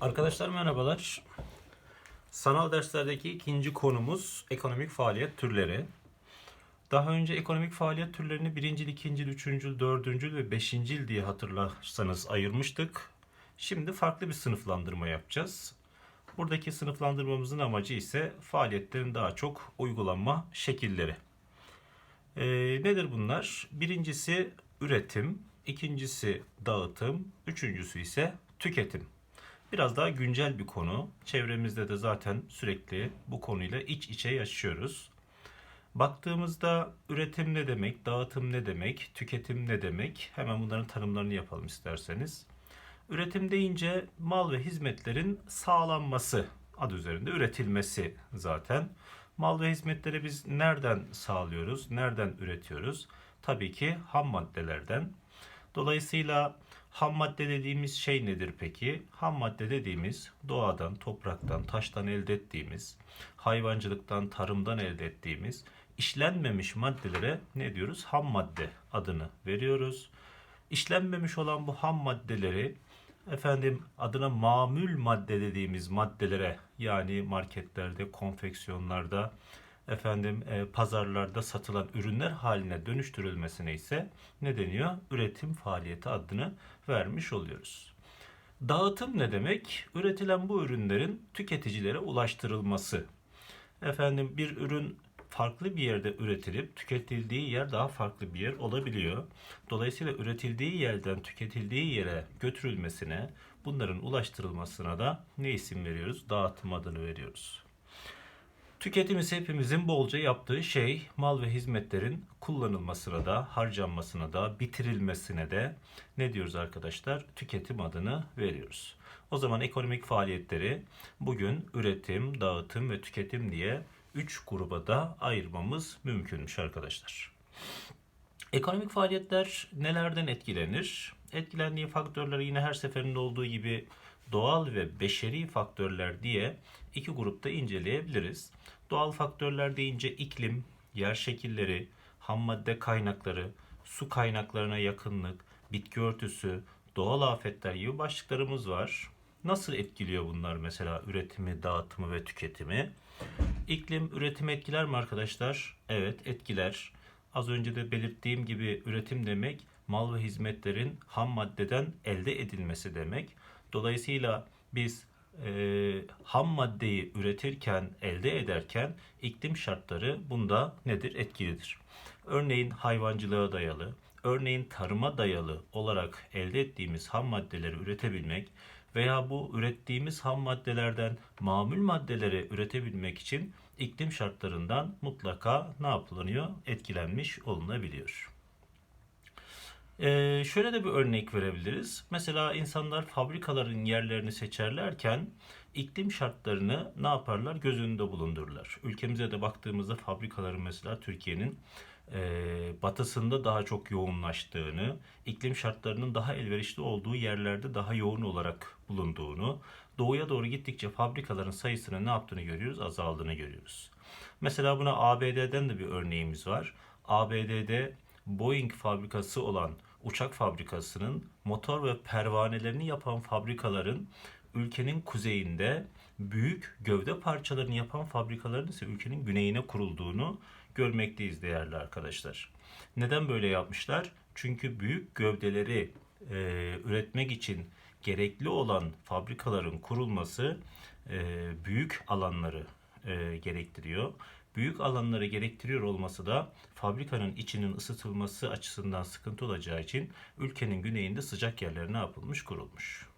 Arkadaşlar merhabalar. Sanal derslerdeki ikinci konumuz ekonomik faaliyet türleri. Daha önce ekonomik faaliyet türlerini birincil, ikincil, üçüncül, dördüncül ve beşincil diye hatırlarsanız ayırmıştık. Şimdi farklı bir sınıflandırma yapacağız. Buradaki sınıflandırmamızın amacı ise faaliyetlerin daha çok uygulanma şekilleri. Ee, nedir bunlar? Birincisi üretim, ikincisi dağıtım, üçüncüsü ise tüketim. Biraz daha güncel bir konu. Çevremizde de zaten sürekli bu konuyla iç içe yaşıyoruz. Baktığımızda üretim ne demek, dağıtım ne demek, tüketim ne demek? Hemen bunların tanımlarını yapalım isterseniz. Üretim deyince mal ve hizmetlerin sağlanması adı üzerinde üretilmesi zaten. Mal ve hizmetleri biz nereden sağlıyoruz, nereden üretiyoruz? Tabii ki ham maddelerden. Dolayısıyla ham madde dediğimiz şey nedir peki? Ham madde dediğimiz doğadan, topraktan, taştan elde ettiğimiz, hayvancılıktan, tarımdan elde ettiğimiz işlenmemiş maddelere ne diyoruz? Ham madde adını veriyoruz. İşlenmemiş olan bu ham maddeleri efendim adına mamül madde dediğimiz maddelere yani marketlerde, konfeksiyonlarda, efendim e, pazarlarda satılan ürünler haline dönüştürülmesine ise ne deniyor? Üretim faaliyeti adını vermiş oluyoruz. Dağıtım ne demek? Üretilen bu ürünlerin tüketicilere ulaştırılması. Efendim bir ürün farklı bir yerde üretilip tüketildiği yer daha farklı bir yer olabiliyor. Dolayısıyla üretildiği yerden tüketildiği yere götürülmesine, bunların ulaştırılmasına da ne isim veriyoruz? Dağıtım adını veriyoruz. Tüketim ise hepimizin bolca yaptığı şey mal ve hizmetlerin kullanılmasına da, harcanmasına da, bitirilmesine de ne diyoruz arkadaşlar? Tüketim adını veriyoruz. O zaman ekonomik faaliyetleri bugün üretim, dağıtım ve tüketim diye 3 gruba da ayırmamız mümkünmüş arkadaşlar. Ekonomik faaliyetler nelerden etkilenir? Etkilendiği faktörleri yine her seferinde olduğu gibi doğal ve beşeri faktörler diye iki grupta inceleyebiliriz. Doğal faktörler deyince iklim, yer şekilleri, ham madde kaynakları, su kaynaklarına yakınlık, bitki örtüsü, doğal afetler gibi başlıklarımız var. Nasıl etkiliyor bunlar mesela üretimi, dağıtımı ve tüketimi? İklim üretimi etkiler mi arkadaşlar? Evet etkiler. Az önce de belirttiğim gibi üretim demek mal ve hizmetlerin ham maddeden elde edilmesi demek. Dolayısıyla biz e, ham maddeyi üretirken, elde ederken iklim şartları bunda nedir? Etkilidir. Örneğin hayvancılığa dayalı, örneğin tarıma dayalı olarak elde ettiğimiz ham maddeleri üretebilmek veya bu ürettiğimiz ham maddelerden mamul maddeleri üretebilmek için iklim şartlarından mutlaka ne yapılıyor? Etkilenmiş olunabiliyor. Ee, şöyle de bir örnek verebiliriz. Mesela insanlar fabrikaların yerlerini seçerlerken iklim şartlarını ne yaparlar? Göz önünde bulundururlar. Ülkemize de baktığımızda fabrikaların mesela Türkiye'nin e, batısında daha çok yoğunlaştığını, iklim şartlarının daha elverişli olduğu yerlerde daha yoğun olarak bulunduğunu, doğuya doğru gittikçe fabrikaların sayısının ne yaptığını görüyoruz? Azaldığını görüyoruz. Mesela buna ABD'den de bir örneğimiz var. ABD'de Boeing fabrikası olan uçak fabrikasının motor ve pervanelerini yapan fabrikaların ülkenin kuzeyinde büyük gövde parçalarını yapan fabrikaların ise ülkenin güneyine kurulduğunu görmekteyiz değerli arkadaşlar. Neden böyle yapmışlar? Çünkü büyük gövdeleri e, üretmek için gerekli olan fabrikaların kurulması e, büyük alanları e, gerektiriyor. Büyük alanları gerektiriyor olması da fabrikanın içinin ısıtılması açısından sıkıntı olacağı için ülkenin güneyinde sıcak yerlerine yapılmış, kurulmuş.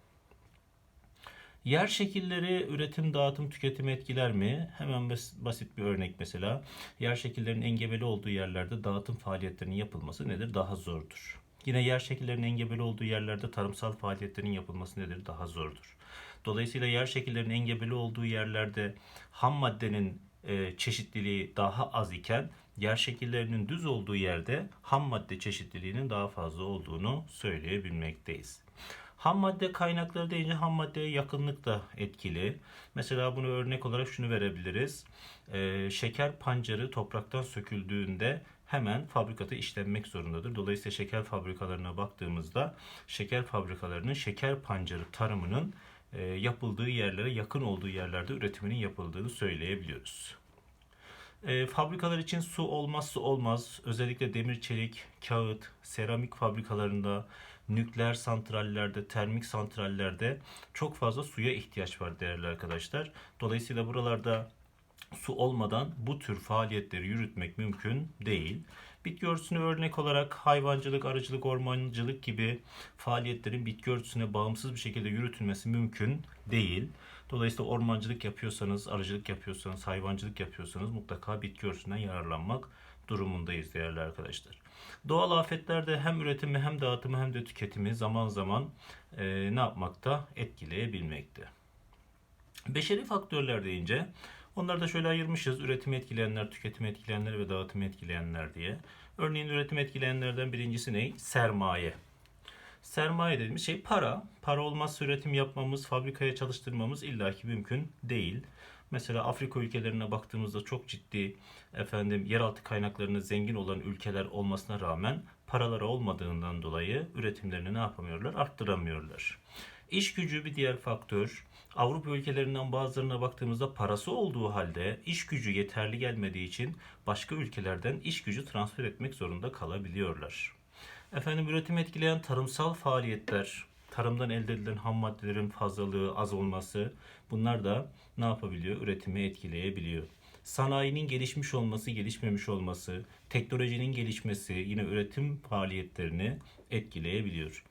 Yer şekilleri üretim, dağıtım, tüketim etkiler mi? Hemen basit bir örnek mesela. Yer şekillerinin engebeli olduğu yerlerde dağıtım faaliyetlerinin yapılması nedir? Daha zordur. Yine yer şekillerinin engebeli olduğu yerlerde tarımsal faaliyetlerin yapılması nedir? Daha zordur. Dolayısıyla yer şekillerinin engebeli olduğu yerlerde ham maddenin e, çeşitliliği daha az iken yer şekillerinin düz olduğu yerde ham madde çeşitliliğinin daha fazla olduğunu söyleyebilmekteyiz. Ham madde kaynakları deyince ham maddeye yakınlık da etkili. Mesela bunu örnek olarak şunu verebiliriz. Ee, şeker pancarı topraktan söküldüğünde hemen fabrikata işlenmek zorundadır. Dolayısıyla şeker fabrikalarına baktığımızda şeker fabrikalarının şeker pancarı tarımının e, yapıldığı yerlere yakın olduğu yerlerde üretiminin yapıldığını söyleyebiliyoruz. E, fabrikalar için su olmazsa olmaz. Özellikle demir, çelik, kağıt, seramik fabrikalarında, nükleer santrallerde, termik santrallerde çok fazla suya ihtiyaç var değerli arkadaşlar. Dolayısıyla buralarda su olmadan bu tür faaliyetleri yürütmek mümkün değil. Bitki örtüsüne örnek olarak hayvancılık, arıcılık, ormancılık gibi faaliyetlerin bitki örtüsüne bağımsız bir şekilde yürütülmesi mümkün değil. Dolayısıyla ormancılık yapıyorsanız, arıcılık yapıyorsanız, hayvancılık yapıyorsanız mutlaka bitki örtüsünden yararlanmak durumundayız değerli arkadaşlar. Doğal afetlerde hem üretimi hem dağıtımı hem de tüketimi zaman zaman e, ne yapmakta? Etkileyebilmekte. Beşeri faktörler deyince onları da şöyle ayırmışız. Üretimi etkileyenler, tüketimi etkileyenler ve dağıtımı etkileyenler diye. Örneğin üretim etkileyenlerden birincisi ne? Sermaye. Sermaye dediğimiz şey para. Para olmazsa üretim yapmamız, fabrikaya çalıştırmamız illaki mümkün değil. Mesela Afrika ülkelerine baktığımızda çok ciddi efendim yeraltı kaynaklarına zengin olan ülkeler olmasına rağmen paraları olmadığından dolayı üretimlerini ne yapamıyorlar? Arttıramıyorlar. İş gücü bir diğer faktör. Avrupa ülkelerinden bazılarına baktığımızda parası olduğu halde iş gücü yeterli gelmediği için başka ülkelerden iş gücü transfer etmek zorunda kalabiliyorlar. Efendim üretim etkileyen tarımsal faaliyetler, tarımdan elde edilen ham maddelerin fazlalığı, az olması bunlar da ne yapabiliyor? Üretimi etkileyebiliyor. Sanayinin gelişmiş olması, gelişmemiş olması, teknolojinin gelişmesi yine üretim faaliyetlerini etkileyebiliyor.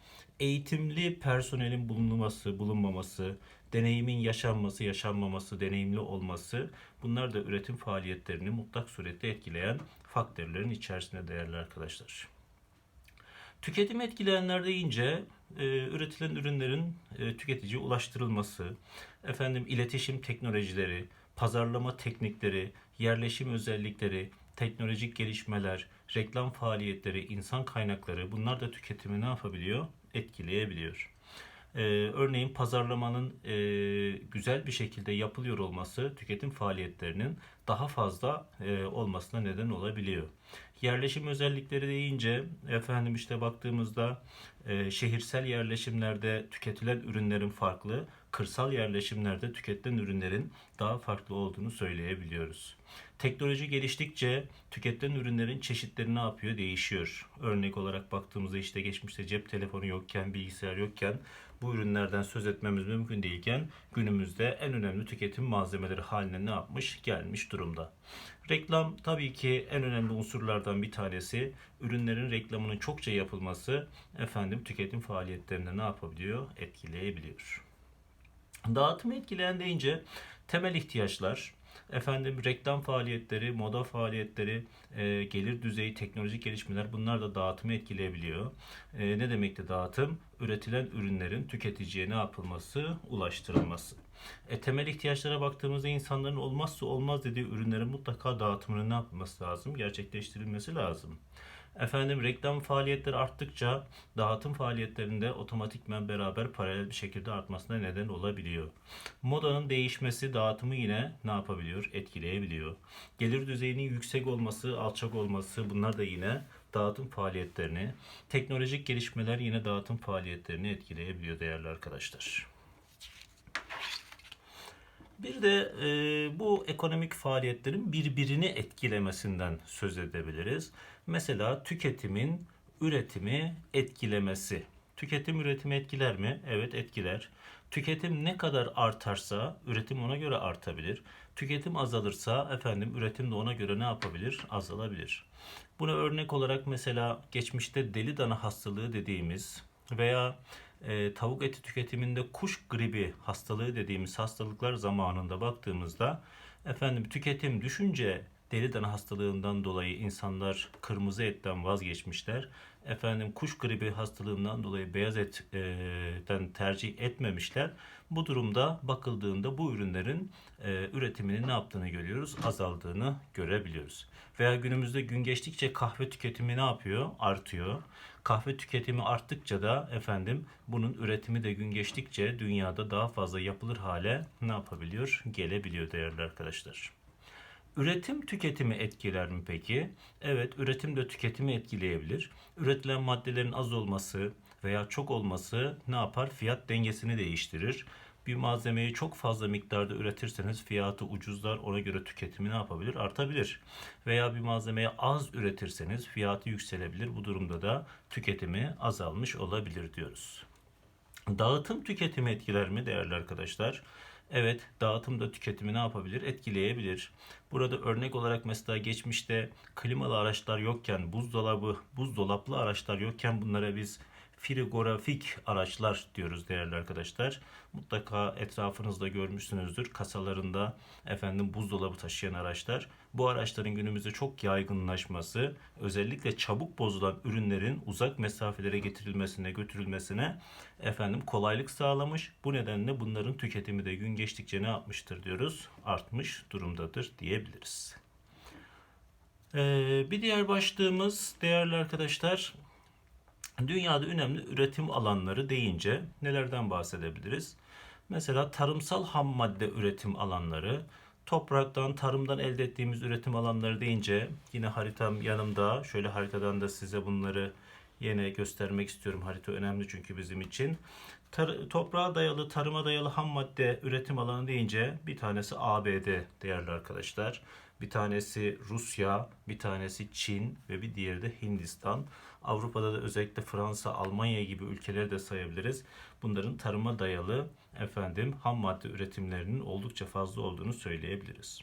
Eğitimli personelin bulunması, bulunmaması, deneyimin yaşanması, yaşanmaması, deneyimli olması bunlar da üretim faaliyetlerini mutlak surette etkileyen faktörlerin içerisinde değerli arkadaşlar. Tüketim etkileyenler deyince e, üretilen ürünlerin e, tüketiciye ulaştırılması, efendim iletişim teknolojileri, pazarlama teknikleri, yerleşim özellikleri, teknolojik gelişmeler, reklam faaliyetleri, insan kaynakları bunlar da tüketimi ne yapabiliyor? Etkileyebiliyor. Ee, örneğin pazarlamanın e, güzel bir şekilde yapılıyor olması tüketim faaliyetlerinin daha fazla e, olmasına neden olabiliyor. Yerleşim özellikleri deyince efendim işte baktığımızda e, şehirsel yerleşimlerde tüketilen ürünlerin farklı, kırsal yerleşimlerde tüketilen ürünlerin daha farklı olduğunu söyleyebiliyoruz. Teknoloji geliştikçe tüketilen ürünlerin çeşitleri ne yapıyor? Değişiyor. Örnek olarak baktığımızda işte geçmişte cep telefonu yokken, bilgisayar yokken bu ürünlerden söz etmemiz mümkün değilken günümüzde en önemli tüketim malzemeleri haline ne yapmış? Gelmiş durumda. Reklam tabii ki en önemli unsurlardan bir tanesi. Ürünlerin reklamının çokça yapılması efendim tüketim faaliyetlerinde ne yapabiliyor? Etkileyebiliyor. Dağıtımı etkileyen deyince temel ihtiyaçlar, efendim reklam faaliyetleri, moda faaliyetleri, e, gelir düzeyi, teknolojik gelişmeler bunlar da dağıtımı etkileyebiliyor. E, ne demekti dağıtım? Üretilen ürünlerin tüketiciye ne yapılması? Ulaştırılması. E, temel ihtiyaçlara baktığımızda insanların olmazsa olmaz dediği ürünlerin mutlaka dağıtımının ne yapılması lazım? Gerçekleştirilmesi lazım. Efendim reklam faaliyetleri arttıkça dağıtım faaliyetlerinde otomatikmen beraber paralel bir şekilde artmasına neden olabiliyor. Modanın değişmesi dağıtımı yine ne yapabiliyor? Etkileyebiliyor. Gelir düzeyinin yüksek olması, alçak olması bunlar da yine dağıtım faaliyetlerini, teknolojik gelişmeler yine dağıtım faaliyetlerini etkileyebiliyor değerli arkadaşlar. Bir de e, bu ekonomik faaliyetlerin birbirini etkilemesinden söz edebiliriz. Mesela tüketimin üretimi etkilemesi. Tüketim üretimi etkiler mi? Evet etkiler. Tüketim ne kadar artarsa üretim ona göre artabilir. Tüketim azalırsa efendim üretim de ona göre ne yapabilir? Azalabilir. Buna örnek olarak mesela geçmişte deli dana hastalığı dediğimiz veya e, tavuk eti tüketiminde kuş gribi hastalığı dediğimiz hastalıklar zamanında baktığımızda efendim tüketim düşünce deli dana hastalığından dolayı insanlar kırmızı etten vazgeçmişler. Efendim kuş gribi hastalığından dolayı beyaz etten tercih etmemişler. Bu durumda bakıldığında bu ürünlerin e, üretiminin ne yaptığını görüyoruz? Azaldığını görebiliyoruz. Veya günümüzde gün geçtikçe kahve tüketimi ne yapıyor? Artıyor. Kahve tüketimi arttıkça da efendim bunun üretimi de gün geçtikçe dünyada daha fazla yapılır hale ne yapabiliyor? Gelebiliyor değerli arkadaşlar. Üretim tüketimi etkiler mi peki? Evet, üretim de tüketimi etkileyebilir. Üretilen maddelerin az olması veya çok olması ne yapar? Fiyat dengesini değiştirir. Bir malzemeyi çok fazla miktarda üretirseniz fiyatı ucuzlar ona göre tüketimi ne yapabilir? Artabilir. Veya bir malzemeyi az üretirseniz fiyatı yükselebilir. Bu durumda da tüketimi azalmış olabilir diyoruz. Dağıtım tüketimi etkiler mi değerli arkadaşlar? Evet, dağıtım da tüketimi ne yapabilir? Etkileyebilir. Burada örnek olarak mesela geçmişte klimalı araçlar yokken, buzdolabı, buzdolaplı araçlar yokken bunlara biz frigorafik araçlar diyoruz değerli arkadaşlar. Mutlaka etrafınızda görmüşsünüzdür. Kasalarında efendim buzdolabı taşıyan araçlar. Bu araçların günümüzde çok yaygınlaşması, özellikle çabuk bozulan ürünlerin uzak mesafelere getirilmesine, götürülmesine efendim kolaylık sağlamış. Bu nedenle bunların tüketimi de gün geçtikçe ne yapmıştır diyoruz? Artmış durumdadır diyebiliriz. Ee, bir diğer başlığımız değerli arkadaşlar Dünyada önemli üretim alanları deyince nelerden bahsedebiliriz? Mesela tarımsal ham madde üretim alanları, topraktan, tarımdan elde ettiğimiz üretim alanları deyince yine haritam yanımda. Şöyle haritadan da size bunları yine göstermek istiyorum. Harita önemli çünkü bizim için. Tar- toprağa dayalı, tarıma dayalı ham madde üretim alanı deyince bir tanesi ABD değerli arkadaşlar. Bir tanesi Rusya, bir tanesi Çin ve bir diğeri de Hindistan. Avrupa'da da özellikle Fransa, Almanya gibi ülkeleri de sayabiliriz. Bunların tarıma dayalı efendim ham madde üretimlerinin oldukça fazla olduğunu söyleyebiliriz.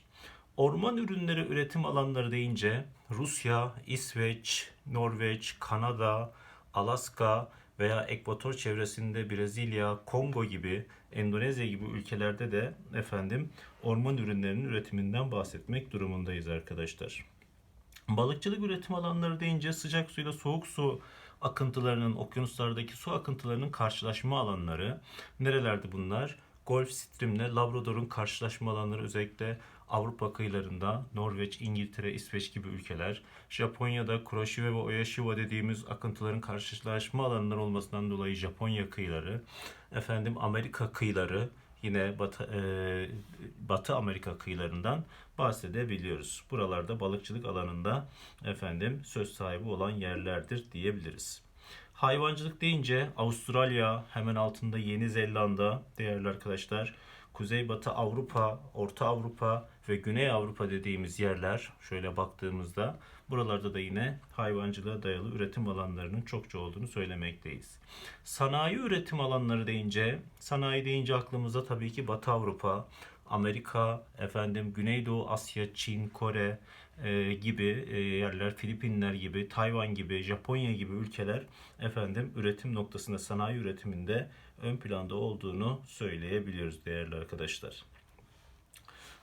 Orman ürünleri üretim alanları deyince Rusya, İsveç, Norveç, Kanada, Alaska veya ekvator çevresinde Brezilya, Kongo gibi, Endonezya gibi ülkelerde de efendim orman ürünlerinin üretiminden bahsetmek durumundayız arkadaşlar. Balıkçılık üretim alanları deyince sıcak suyla soğuk su akıntılarının, okyanuslardaki su akıntılarının karşılaşma alanları. Nerelerde bunlar? Gulf Stream'le Labrador'un karşılaşma alanları özellikle Avrupa kıyılarında Norveç, İngiltere, İsveç gibi ülkeler. Japonya'da Kuroshiba ve Oyashiwa dediğimiz akıntıların karşılaşma alanları olmasından dolayı Japonya kıyıları. Efendim Amerika kıyıları yine Batı, e, Batı Amerika kıyılarından bahsedebiliyoruz. Buralarda balıkçılık alanında efendim söz sahibi olan yerlerdir diyebiliriz. Hayvancılık deyince Avustralya, hemen altında Yeni Zelanda değerli arkadaşlar. Kuzeybatı Avrupa, Orta Avrupa ve Güney Avrupa dediğimiz yerler şöyle baktığımızda buralarda da yine hayvancılığa dayalı üretim alanlarının çokça olduğunu söylemekteyiz. Sanayi üretim alanları deyince, sanayi deyince aklımıza tabii ki Batı Avrupa, Amerika, efendim Güneydoğu Asya, Çin, Kore e, gibi e, yerler, Filipinler gibi, Tayvan gibi, Japonya gibi ülkeler efendim üretim noktasında sanayi üretiminde ön planda olduğunu söyleyebiliyoruz değerli arkadaşlar.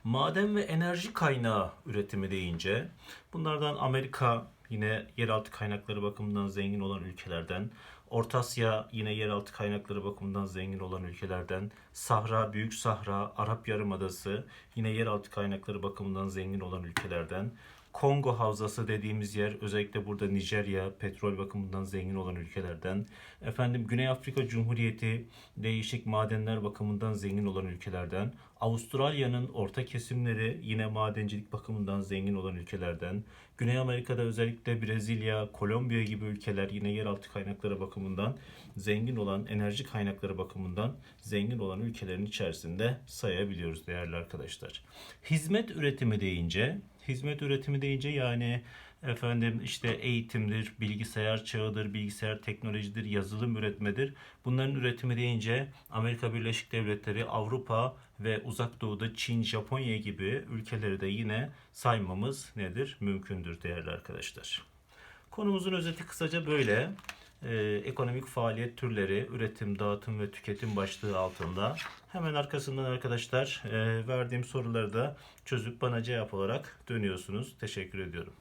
Maden ve enerji kaynağı üretimi deyince bunlardan Amerika yine yeraltı kaynakları bakımından zengin olan ülkelerden, Orta Asya yine yeraltı kaynakları bakımından zengin olan ülkelerden, Sahra, Büyük Sahra, Arap Yarımadası yine yeraltı kaynakları bakımından zengin olan ülkelerden, Kongo Havzası dediğimiz yer özellikle burada Nijerya petrol bakımından zengin olan ülkelerden. Efendim Güney Afrika Cumhuriyeti değişik madenler bakımından zengin olan ülkelerden. Avustralya'nın orta kesimleri yine madencilik bakımından zengin olan ülkelerden. Güney Amerika'da özellikle Brezilya, Kolombiya gibi ülkeler yine yeraltı kaynakları bakımından zengin olan, enerji kaynakları bakımından zengin olan ülkelerin içerisinde sayabiliyoruz değerli arkadaşlar. Hizmet üretimi deyince hizmet üretimi deyince yani efendim işte eğitimdir, bilgisayar çağıdır, bilgisayar teknolojidir, yazılım üretmedir. Bunların üretimi deyince Amerika Birleşik Devletleri, Avrupa ve Uzak Doğu'da Çin, Japonya gibi ülkeleri de yine saymamız nedir? Mümkündür değerli arkadaşlar. Konumuzun özeti kısaca böyle. Ee, ekonomik faaliyet türleri, üretim, dağıtım ve tüketim başlığı altında. Hemen arkasından arkadaşlar e, verdiğim soruları da çözüp bana cevap olarak dönüyorsunuz. Teşekkür ediyorum.